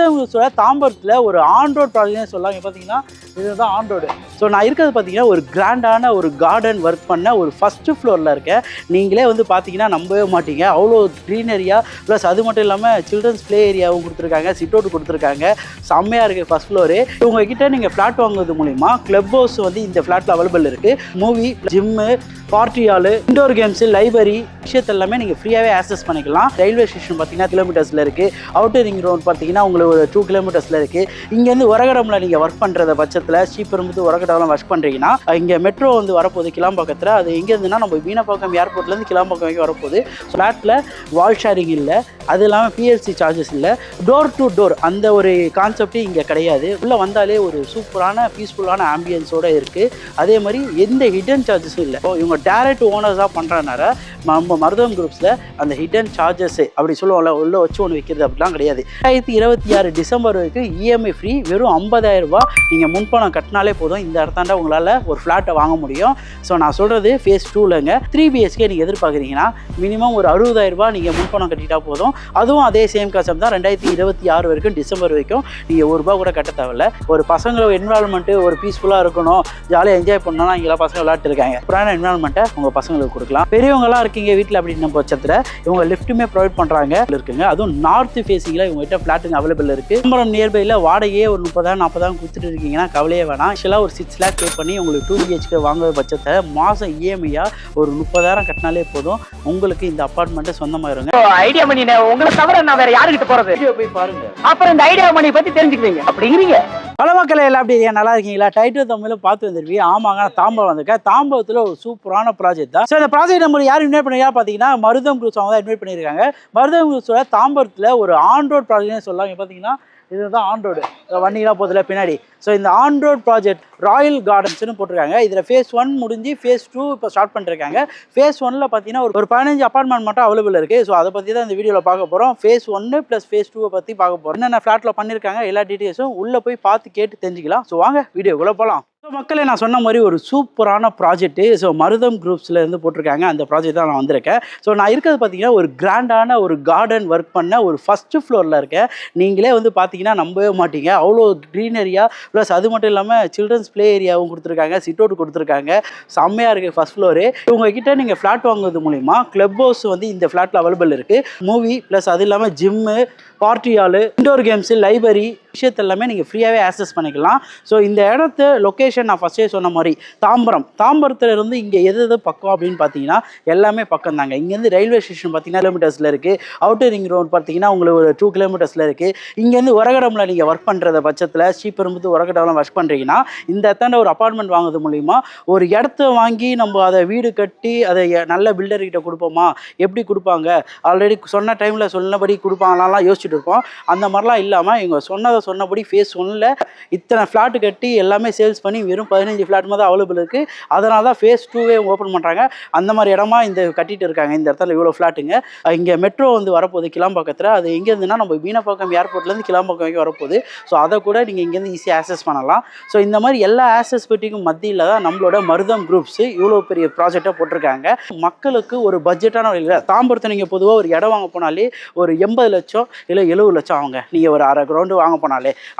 மருதவங்களோட தாம்பரத்தில் ஒரு on road சொல்லாங்க பார்த்தீங்கன்னா இதுதான் ஆன் ரோடு ஸோ நான் இருக்கிறது பார்த்தீங்கன்னா ஒரு கிராண்டான ஒரு கார்டன் ஒர்க் பண்ண ஒரு ஃபஸ்ட்டு ஃப்ளோரில் இருக்கேன். நீங்களே வந்து பார்த்தீங்கன்னா நம்பவே மாட்டீங்க. அவ்வளோ க்ரீனரியாக ப்ளஸ் அது மட்டும் இல்லாமல் சில்ட்ரன்ஸ் ப்ளே ஏரியாவும் கொடுத்துருக்காங்க சிட் அவுட் கொடுத்துருக்காங்க. செம்மையாக இருக்குது ஃபஸ்ட் ஃப்ளோரு உங்ககிட்ட நீங்கள் ஃப்ளாட் வாங்குறது மூலிமா கிளப் ஹவுஸ் வந்து இந்த ஃப்ளாட்டில் அவைலபிள் இருக்குது movie gym party hall indoor games library விஷயத்தெல்லாமே நீங்கள் ஃப்ரீயாகவே ஆக்சஸ் பண்ணிக்கலாம். ரயில்வே ஸ்டேஷன் பார்த்தீங்கன்னா கிலோமீட்டர்ஸில் இருக்குது அவுட்டர் ரிங் ரோட் பார்த்தீங்கன்னா உங்களுக்கு ஒரு டூ கிலோமீட்டர்ஸில் இருக்குது இங்கேருந்து உரகடம்ல நீங்கள் ஒர்க் பண்ணுறத பட்சத்தில் ஸ்ரீபெரும்புத்து உரகடம்லாம் ஒர்க் பண்ணுறீங்கன்னா இங்கே மெட்ரோ வந்து வரப்போகுது கிளாம்பாக்கத்தில். அது எங்கேருந்துன்னா நம்ம வீணப்பாக்கம் ஏர்போர்ட்லேருந்து கிளாம்பாக்கம் வரைக்கும் வரப்போகுது. ஃப்ளாட்டில் வால் ஷேரிங் இல்லை. அது இல்லாமல் பிஎல்சி சார்ஜஸ் இல்லை. டோர் டு டோர் அந்த ஒரு கான்செப்டே இங்கே கிடையாது. உள்ளே வந்தாலே ஒரு சூப்பரான பீஸ்ஃபுல்லான ஆம்பியன்ஸோடு இருக்குது அதே மாதிரி எந்த ஹிடன் சார்ஜஸும் இல்லை. இப்போ இவங்க டேரக்ட் ஓனர்ஸாக பண்ணுறதுனால நம்ம மருதம் குரூப்ஸில் அந்த ஹிடன் சார்ஜஸ் அப்படி சொல்லுவோம்ல உள்ள வச்சு ஒன்று வைக்கிறது அப்படிலாம் கிடையாது. ரெண்டாயிரத்தி இருபத்தி ஆறு டிசம்பர் வரைக்கும் இஎம்ஐ ஃப்ரீ வெறும் 50000 ரூபாய். நீங்கள் முன்பணம் கட்டினாலே போதும். இந்த இடத்தாண்ட உங்களால் ஒரு ஃப்ளாட்டை வாங்க முடியும். ஸோ நான் சொல்கிறது ஃபேஸ் டூலங்க த்ரீ பிஹெச்கே நீங்கள் எதிர்பார்க்குறீங்கன்னா மினிமம் ஒரு அறுபதாயிரம் ரூபா நீங்கள் முன்பணம் கட்டிட்டா போதும். அதுவும் அதே சேம் காசம் தான். ரெண்டாயிரத்தி இருபத்தி ஆறு வரைக்கும் டிசம்பர் வரைக்கும் நீங்கள் ஒரு ரூபா கூட கட்ட தேவையில்ல. ஒரு பசங்களோட என்விரான்மெண்ட்டு ஒரு பீஸ்ஃபுல்லாக இருக்கணும். ஜாலியாக என்ஜாய் பண்ணணும்னா இங்கெல்லாம் பசங்க விளாட்டு இருக்காங்க. புறான என்வரான்மெண்ட்டை உங்கள் பசங்களுக்கு கொடுக்கலாம். பெரியவங்களாம் இருக்கீங்க வீட்டில் அப்படின்னு பட்சத்தில் இவங்க லிஃப்ட்டுமே ப்ரொவைட் பண்ணுறாங்க இருக்குங்க. அதுவும் நார்த் ஃபேஸிங்கில் இவங்ககிட்ட ஃப்ளாட்டுங்க அவைலபிள் இருக்குது சிதம்பரம் நியர்பையில் வாடகையே ஒரு முப்பதாயிரம் நாற்பதாயிரம் கொடுத்துட்டு இருக்கீங்கன்னா கவலையே வேணாம். ஆக்சுவலாக ஒரு சிக்ஸ் லேக் பே பண்ணி உங்களுக்கு டூ பிஹெச்கே வாங்குற பட்சத்தை மாதம் இஎம்ஐயாக ஒரு முப்பதாயிரம் கட்டினாலே போதும். உங்களுக்கு இந்த அப்பார்ட்மெண்ட்டை சொந்தமாயிருங்க ஐடியா மணி உங்களை தவிர நான் வேற யாருக்கிட்ட போறது? போய் பாருங்க. அப்புறம் இந்த ஐடியா மணி பத்தி தெரிஞ்சுக்குவீங்க. அப்படிங்கிறீங்க. பல மக்கள் எல்லாம் அப்படி இருக்கீங்க? நல்லா இருக்கீங்களா? டைட்டில் தமிழில் பார்த்து வந்துருவீங்க ஆமாங்க நான் தாம்பரம் வந்திருக்கேன். தாம்பரத்தில் ஒரு சூப்பரான ப்ராஜெக்ட் தான். ஸோ இந்த ப்ராஜெக்ட் நம்ம யார் இன்வைட் பண்ணிருக்கா பார்த்தீங்கன்னா மருதம் குரூப்ஸ் அவங்க தான் இன்வைட் பண்ணியிருக்காங்க. மருதம் குரூப்ஸோட தாம்பரத்தில் ஒரு ஆன் ரோட் ப்ராஜெக்ட்னு சொல்லலாம். பார்த்தீங்கன்னா இதுதான் ஆன் ரோடு வண்டிலாம் போதில் பின்னாடி. ஸோ இந்த ஆன் ரோட் ப்ராஜெக்ட் ராயல் கார்டன்ஸ்னு போட்டிருக்காங்க. இதில் ஃபேஸ் ஒன் முடிஞ்சு ஃபேஸ் டூ இப்போ ஸ்டார்ட் பண்ணிருக்காங்க. ஃபேஸ் ஒனில் பார்த்தீங்கன்னா ஒரு ஒரு பதினஞ்சு அப்பார்ட்மெண்ட் மட்டும் அவைலபிள் இருக்குது ஸோ அதை பற்றி தான் இந்த வீடியோவில் பார்க்க போகிறோம் ஃபேஸ் ஒன்று ப்ளஸ் ஃபேஸ் டூவை பற்றி பார்க்க போகிறோம் என்னென்ன ஃப்ளாட்டில் பண்ணியிருக்காங்க எல்லா டீட்டெயில்ஸும் உள்ளே போய் பார்த்து கேட்டு தெரிஞ்சுக்கலாம். ஸோ வாங்க வீடியோக்குள்ளே போகலாம் மக்களை நான் சொன்ன மாதிரி ஒரு சூப்பரான ப்ராஜெக்ட்டு ஸோ மருதம் குரூப்ஸில் இருந்து போட்டிருக்காங்க. அந்த ப்ராஜெக்ட் தான் நான் வந்திருக்கேன். ஸோ நான் இருக்கிறது பார்த்தீங்கன்னா ஒரு கிராண்டான ஒரு கார்டன் ஒர்க் பண்ண ஒரு ஃபஸ்ட்டு ஃப்ளோரில் இருக்கேன். நீங்களே வந்து பார்த்தீங்கன்னா நம்பவே மாட்டீங்க. அவ்வளோ க்ரீனரியாக ப்ளஸ் அது மட்டும் இல்லாமல் சில்ட்ரன்ஸ் ப்ளே ஏரியாவும் கொடுத்துருக்காங்க சிட் அவுட் கொடுத்துருக்காங்க. செம்மையாக இருக்குது ஃபஸ்ட் ஃப்ளோரு உங்ககிட்ட நீங்கள் ஃப்ளாட் வாங்குறது மூலிமா கிளப் ஹவுஸ் வந்து இந்த ஃப்ளாட்டில் அவைலபிள் இருக்குது மூவி ப்ளஸ் அது இல்லாமல் gym party hall indoor games library விஷயத்தெல்லாமே நீங்கள் ஃப்ரீயாகவே ஆக்சஸ் பண்ணிக்கலாம். ஸோ இந்த இடத்து லொக்கேஷன் நான் ஃபஸ்ட்டே சொன்ன மாதிரி தாம்பரம். தாம்பரத்தில் இருந்து இங்கே எது எது பக்கம் அப்படின்னு பார்த்தீங்கன்னா எல்லாமே பக்கம் தாங்க இங்கேருந்து ரயில்வே ஸ்டேஷன் பார்த்தீங்கன்னா கிலோமீட்டர்ஸில் இருக்குது அவுட்டர் ரிங் ரோடு பார்த்தீங்கன்னா உங்களுக்கு ஒரு டூ கிலோமீட்டர்ஸில் இருக்குது இங்கேருந்து உரகடமில் நீங்கள் ஒர்க் பண்ணுறத பட்சத்தில் ஸ்ரீபெரும்புத்து உரகடம்லாம் ஒர்க் பண்ணுறீங்கன்னா இந்த இடத்தாண்ட ஒரு அப்பார்ட்மெண்ட் வாங்குறது மூலிமா ஒரு இடத்த வாங்கி நம்ம அதை வீடு கட்டி அதை நல்ல பில்டர்கிட்ட கொடுப்போமா? எப்படி கொடுப்பாங்க? ஆல்ரெடி சொன்ன டைமில் சொன்னபடி கொடுப்பாங்களாம்லாம் யோசிச்சுட்டு இருப்போம். அந்த மாதிரிலாம் இல்லாமல் இவங்க சொன்னதை சொன்னபடி ஃபேஸ் ஒன்றில் இத்தனை ஃப்ளாட் கட்டி எல்லாமே சேல்ஸ் பண்ணி வெறும் பதினஞ்சு ஃப்ளாட் தான் அவைலபிள் இருக்குது அதனால தான் ஃபேஸ் டூவே ஓப்பன் பண்ணுறாங்க அந்த மாதிரி இடமா இந்த கட்டிட்டு இருக்காங்க. இந்த இடத்துல இவ்வளோ ஃப்ளாட்டுங்க இங்கே மெட்ரோ வந்து வரப்போகுது கிளாம்பாக்கத்தில். அது எங்கே இருந்துன்னா நம்ம வீணப்பாக்கம் ஏர்போர்ட்லேருந்து கிளாம்பாக்கம் வரைக்கும் வரப்போகுது. ஸோ அதை கூட நீங்கள் இங்கேருந்து ஈஸியாக ஆக்சஸ் பண்ணலாம். ஸோ இந்த மாதிரி எல்லா ஆக்சஸ் பெட்டிக்கும் மத்தியில் தான் நம்மளோட மருதம் குரூப்ஸ் இவ்வளோ பெரிய ப்ராஜெக்டாக போட்டிருக்காங்க. மக்களுக்கு ஒரு பட்ஜெட்டான வழியில் தாம்பரத்தை நீங்கள் பொதுவாக ஒரு இடம் வாங்க போனாலே ஒரு எண்பது லட்சம் இல்லை எழுபது லட்சம் ஆகுங்க. நீங்கள் ஒரு அரை கிரவுண்டு வாங்க போனால்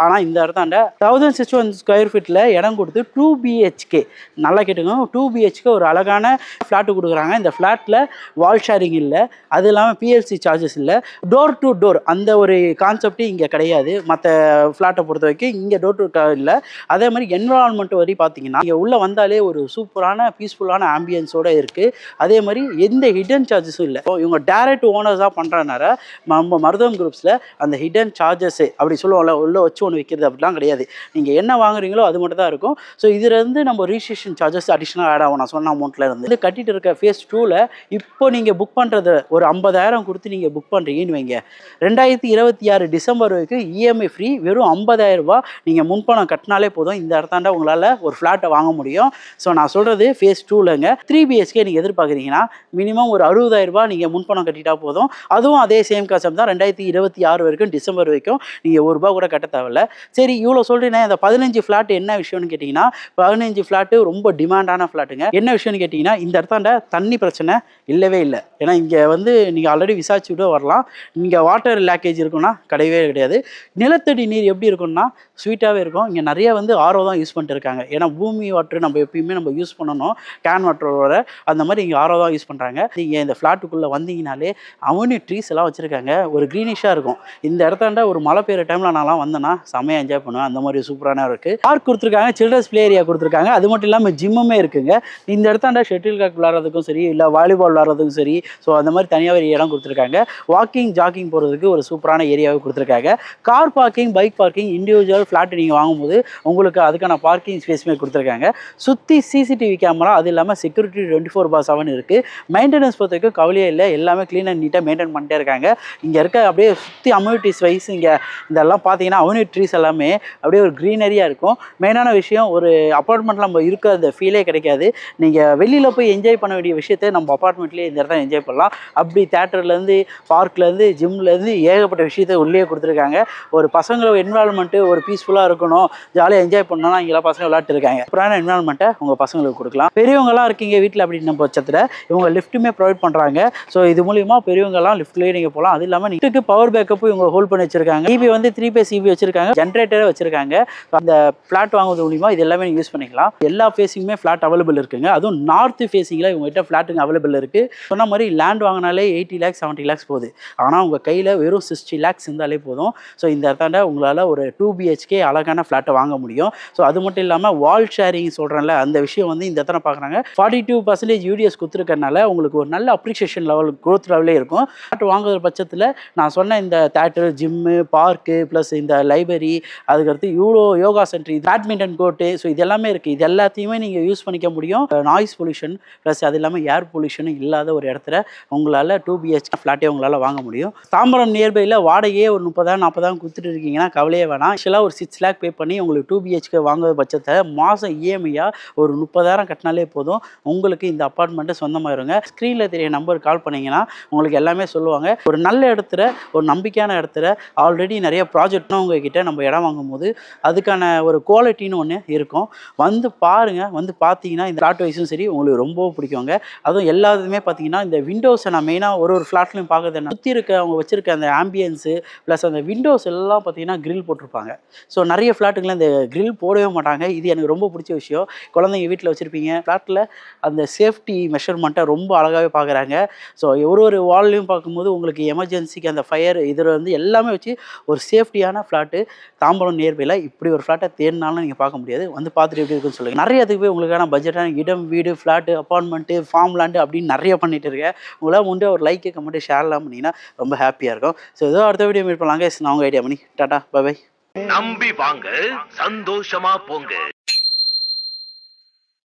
ஆனால் இந்த இடத்தாண்ட தௌசண்ட் சிக்ஸ் ஒன் ஸ்கொயர் ஃபீட்டில் இடம் கொடுத்து டூ பிஹெச்கே நல்லா கேட்டுக்கோங்க. டூ பிஹெச்கே ஒரு அழகான ஃப்ளாட்டு கொடுக்குறாங்க. இந்த ஃப்ளாட்டில் வால் ஷேரிங் இல்லை. அது இல்லாமல் பிஎல்சி சார்ஜஸ் இல்லை. டோர் டு டோர் அந்த ஒரு கான்செப்டே இங்கே கிடையாது. மற்ற ஃப்ளாட்டை பொறுத்த வரைக்கும் இங்கே டோர் டு இல்லை. அதே மாதிரி என்வரான்மெண்ட் வரி பார்த்தீங்கன்னா இங்கே உள்ளே வந்தாலே ஒரு சூப்பரான பீஸ்ஃபுல்லான ஆம்பியன்ஸோடு இருக்குது அதே மாதிரி எந்த ஹிடன் சார்ஜஸும் இல்லை. இப்போ இவங்க டேரக்ட் ஓனர்ஸாக பண்ணுறதுனால நம்ம மருதம் குரூப்ஸில் அந்த ஹிடன் சார்ஜஸ் அப்படி சொல்லுவோம்ல உள்ளே வச்சு ஒன்று விற்கிறது அப்படிலாம் கிடையாது. நீங்கள் என்ன வாங்குறீங்களோ அது மட்டும் தான் இருக்கும். ஸோ இதுலேருந்து நம்ம ரிஜிஸ்ட்ரேஷன் சார்ஜஸ் அடிஷ்னலாக ஆட் ஆகும். நான் சொன்ன அமௌண்ட்டில் இருந்து. இது கட்டிட்டு இருக்க ஃபேஸ் டூவில் இப்போ நீங்கள் புக் பண்ணுறது ஒரு ஐம்பதாயிரம் கொடுத்து நீங்கள் புக் பண்ணுறீங்கன்னு வைங்க. ரெண்டாயிரத்தி இருபத்தி ஆறு டிசம்பர் வரைக்கும் இஎம்ஐ ஃப்ரீ வெறும் ஐம்பதாயிரம் ரூபா நீங்கள் முன்பணம் கட்டினாலே போதும். இந்த இடத்தாண்டா உங்களால் ஒரு ஃப்ளாட்டை வாங்க முடியும். ஸோ நான் சொல்கிறது ஃபேஸ் டூலங்க த்ரீ பிஹெச்கே நீங்கள் எதிர்பார்க்குறீங்கன்னா மினிமம் ஒரு 60000 ரூபாய் நீங்கள் முன்பணம் கட்டிட்டா போதும். அதுவும் அதே சேம் காசம் தான். ரெண்டாயிரத்தி இருபத்தி ஆறு வரைக்கும் டிசம்பர் வரைக்கும் நீங்கள் ஒரு ரூபா கூட கட்ட தேவையில்ல. சரி இவ்வளோ சொல்கிறீங்கன்னா இந்த பதினஞ்சு ஃப்ளாட் என்ன விஷயம்னு கேட்டிங்கன்னா பதினஞ்சு ஃப்ளாட்டு ரொம்ப டிமாண்டான ஃப்ளாட்டுங்க என்ன விஷயம்னு கேட்டிங்கன்னா இந்த இடத்தாண்ட தண்ணி பிரச்சனை இல்லவே இல்லை. ஏன்னா இங்கே வந்து நீங்கள் ஆல்ரெடி விசாரிச்சு கூட வரலாம். இங்கே வாட்டர் லேக்கேஜ் இருக்குன்னா கிடையவே கிடையாது. நிலத்தடி நீர் எப்படி இருக்கும்னா ஸ்வீட்டாகவே இருக்கும். இங்கே நிறைய வந்து ஆரோ தான் யூஸ் பண்ணிட்டு இருக்காங்க. ஏன்னா பூமி வாட்டர் நம்ம எப்பயுமே நம்ம யூஸ் பண்ணணும். கேன் வாட்டரோட அந்த மாதிரி இங்கே ஆரோ தான் யூஸ் பண்ணுறாங்க நீங்கள் இந்த ஃப்ளாட்டுக்குள்ளே வந்தீங்கனாலே அவனி ட்ரீஸ் எல்லாம் வச்சுருக்காங்க. ஒரு க்ரீனிஷாக இருக்கும். இந்த இடத்தாண்ட ஒரு மழை பெய்கிற டைமில் நான்லாம் வந்தேன்னா செம்மையாக என்ஜாய் பண்ணுவேன். அந்த மாதிரி சூப்பரான இருக்குது பார்க் கொடுத்துருக்காங்க சில்ட்ரன்ஸ் ப்ளே ஏரியா கொடுத்துருக்காங்க. அது மட்டும் இல்லாமல் ஜிம்முமே இருக்குங்க. இந்த இடத்தாண்ட ஷெட்டில் காக் விளாட்றதுக்கும் சரி இல்லை வாலிபால் விளாட்றதுக்கும் சரி ஸோ அந்த மாதிரி தனியாக ஒரு இடம் கொடுத்துருக்காங்க. வாக்கிங் ஜாக்கிங் போகிறதுக்கு ஒரு சூப்பரான ஏரியாவை கொடுத்துருக்காங்க. Car parking bike parking individual flat நீங்கள் வாங்கும்போது உங்களுக்கு அதுக்கான பார்க்கிங் ஸ்பேஸுமே கொடுத்துருக்காங்க. சுற்றி சிசிடிவி கேமரா அது இல்லாமல் security twenty four bar seven இருக்குது மெயின்டெனன்ஸ் பொறுத்த வரைக்கும் கவலையே இல்லை. எல்லாமே க்ளீன் அண்ட் நீட்டாக மெயின்டைன் பண்ணிட்டே இருக்காங்க. இங்கே இருக்க அப்படியே சுற்றி அம்யூனிட்டிஸ் வைஸ் இங்கே இதெல்லாம் பார்த்தீங்கன்னா அம்யூனிட் ட்ரீஸ் எல்லாமே அப்படியே ஒரு க்ரீனரியாக இருக்கும். மெயினான விஷயம் ஒரு அப்பார்ட்மெண்ட்டில் நம்ம இருக்க அந்த ஃபீலே கிடைக்காது. நீங்கள் வெளியில் போய் என்ஜாய் பண்ண வேண்டிய விஷயத்தை நம்ம அப்பார்ட்மெண்ட்லேயே இந்த இடத்துல என்ஜாய் பண்ணலாம். அப்படி தேட்டர்லேருந்து பார்க்லேருந்து ஜிம்லேருந்து ஏகப்பட்ட விஷயத்தை உள்ளே கொடுத்துருக்காங்க. ஒரு பசங்களோட என்வால்மெண்ட்டு ஒரு பீஸ்ஃபுல்லாக இருக்கணும். ஜாலியாக என்ஜாய் பண்ணணும்னா இங்கெல்லாம் பசங்க விளையாட்டு இருக்காங்க. அப்புறம் என்வால்மெண்ட்டை உங்கள் பசங்களுக்கு கொடுக்கலாம். பெரியவங்களாம் இருக்கீங்க வீட்டில் அப்படின்ன பட்சத்தில் இவங்க லிஃப்ட்டுமே ப்ரொவைட் பண்ணுறாங்க ஸோ இது மூலிமா பெரியவங்கலாம் லிஃப்ட்லேயே நீங்கள் போகலாம் அது இல்லாமல் நீட்டுக்கு பவர் பேக்கப்பும் இவங்க ஹோல்ட் பண்ணி வச்சிருக்காங்க. டிபி வந்து த்ரீ பேஸ் டிவி வச்சிருக்காங்க ஜென்ரேட்டரே வச்சிருக்காங்க. அந்த ஃப்ளாட் வாங்குவது மூலிமா இது எல்லாமே நீங்கள் யூஸ் பண்ணிக்கலாம். எல்லா ஃபேஸிங்குமே ஃப்ளாட் அவைலபிள் இருக்குங்க. அதுவும் நார்த் ஃபேஸிங்கில் இவங்ககிட்ட ஃப்ளாட்டுங்க அவைலபிள் இருக்குது சொன்ன மாதிரி லேண்ட் வாங்கினாலே எயிட்டி லேக்ஸ் செவன்ட்டி லேக்ஸ் போகுது. ஆனால் உங்கள் கையில் வெறும் சிக்ஸ்டி லேக்ஸ் இருந்தாலே போதும். ஸோ இந்த இடத்தாண்ட உங்களால் ஒரு டூ பிஹெச்கே அழகான ஃப்ளாட்டை வாங்க முடியும். ஸோ அது மட்டும் இல்லாமல் வால் ஷேரிங் சொல்கிறேன்ல அந்த விஷயம் வந்து இந்த இடத்துல பார்க்குறாங்க ஃபார்ட்டி டூ பர்சன்டேஜ் யூடிஎஸ் கொடுத்துருக்கனால உங்களுக்கு ஒரு நல்ல அப்ரிஷியேஷன் லெவல் குரோத் லெவலே இருக்கும். ஃப்ளாட் வாங்குற பட்சத்தில் நான் சொன்ன இந்த தேட்டர் ஜிம்மு பார்க்கு ப்ளஸ் இந்த இந்த லைப்ரரி அதுக்கடுத்து euro yoga centre badminton court so இது எல்லாமே இருக்குது இது எல்லாத்தையுமே நீங்கள் யூஸ் பண்ணிக்க முடியும். நாய்ஸ் பொல்யூஷன் ப்ளஸ் அது இல்லாமல் ஏர் பொல்யூஷனும் இல்லாத ஒரு இடத்துல உங்களால் டூ பிஹெச் ஃப்ளாட்டே உங்களால் வாங்க முடியும். தாம்பரம் நியர்பையில் வாடகையே ஒரு முப்பதாயிரம் நாற்பதாயிரம் கொடுத்துட்டு இருக்கீங்கன்னா கவலையே வேணாம். ஆக்சுவலாக ஒரு சிக்ஸ் லேக் பே பண்ணி உங்களுக்கு டூ பிஹெச்கே வாங்குற பட்சத்தை மாதம் இஎம்ஐயாக ஒரு முப்பதாயிரம் கட்டினாலே போதும். உங்களுக்கு இந்த அப்பார்ட்மெண்ட்டு சொந்தமாயிருங்க ஸ்க்ரீனில் தெரிய நம்பர் கால் பண்ணிங்கன்னா உங்களுக்கு எல்லாமே சொல்லுவாங்க. ஒரு நல்ல இடத்துல ஒரு நம்பிக்கையான இடத்துல ஆல்ரெடி நிறைய ப்ராஜெக்ட் உங்ககிட்ட நம்ம இடம் வாங்கும்போது அதுக்கான ஒரு குவாலிட்டின்னு ஒன்று இருக்கும். வந்து பாருங்கள் வந்து பார்த்தீங்கன்னா இந்த ஃப்ளாட் வைஸும் சரி உங்களுக்கு ரொம்ப பிடிக்குங்க. அதுவும் எல்லாத்துமே பார்த்தீங்கன்னா இந்த விண்டோஸை நான் மெயினாக ஒரு ஒரு ஃப்ளாட்லையும் பார்க்குறது என்ன சுற்றி இருக்க அவங்க வச்சுருக்க அந்த ஆம்பியன்ஸு ப்ளஸ் அந்த விண்டோஸ் எல்லாம் பார்த்தீங்கன்னா கிரில் போட்டிருப்பாங்க. ஸோ நிறைய ஃப்ளாட்டுங்களில் இந்த கிரில் போடவே மாட்டாங்க. இது எனக்கு ரொம்ப பிடிச்ச விஷயம். குழந்தைங்க வீட்டில் வச்சுருப்பீங்க ஃப்ளாட்டில் அந்த சேஃப்டி மெஷர்மெண்ட்டை ரொம்ப அழகாகவே பார்க்குறாங்க ஸோ ஒரு ஒரு வால்லையும் பார்க்கும்போது உங்களுக்கு எமர்ஜென்சிக்கு அந்த ஃபயர் இதில் வந்து எல்லாமே வச்சு ஒரு சேஃப்டியான ஃப்ளாட்டு தாம்பரம் நியர்பையில் இப்படி ஒரு ஃப்ளாட்டை தேடினாலும் நீங்கள் பார்க்க முடியாது. வந்து பார்த்துட்டு எப்படி இருக்குன்னு சொல்லுங்கள் நிறைய அதுக்கு போய் உங்களுக்கான பட்ஜெட்டான இடம் வீடு ஃப்ளாட்டு அப்பார்ட்மெண்ட்டு ஃபார்ம் லேண்டு அப்படின்னு நிறைய பண்ணிட்டு இருக்கேன். உங்களால் முன்னே ஒரு லைக்கு கமெண்ட்டு ஷேர்லாம் பண்ணிங்கன்னா ரொம்ப ஹாப்பியாக இருக்கும். ஸோ ஏதோ அடுத்த வீடியோ மீட் பண்ணலாங்க. நான் உங்கள் ஐடியா பண்ணி டாட்டா பை நம்பி வாங்க சந்தோஷமா போங்க.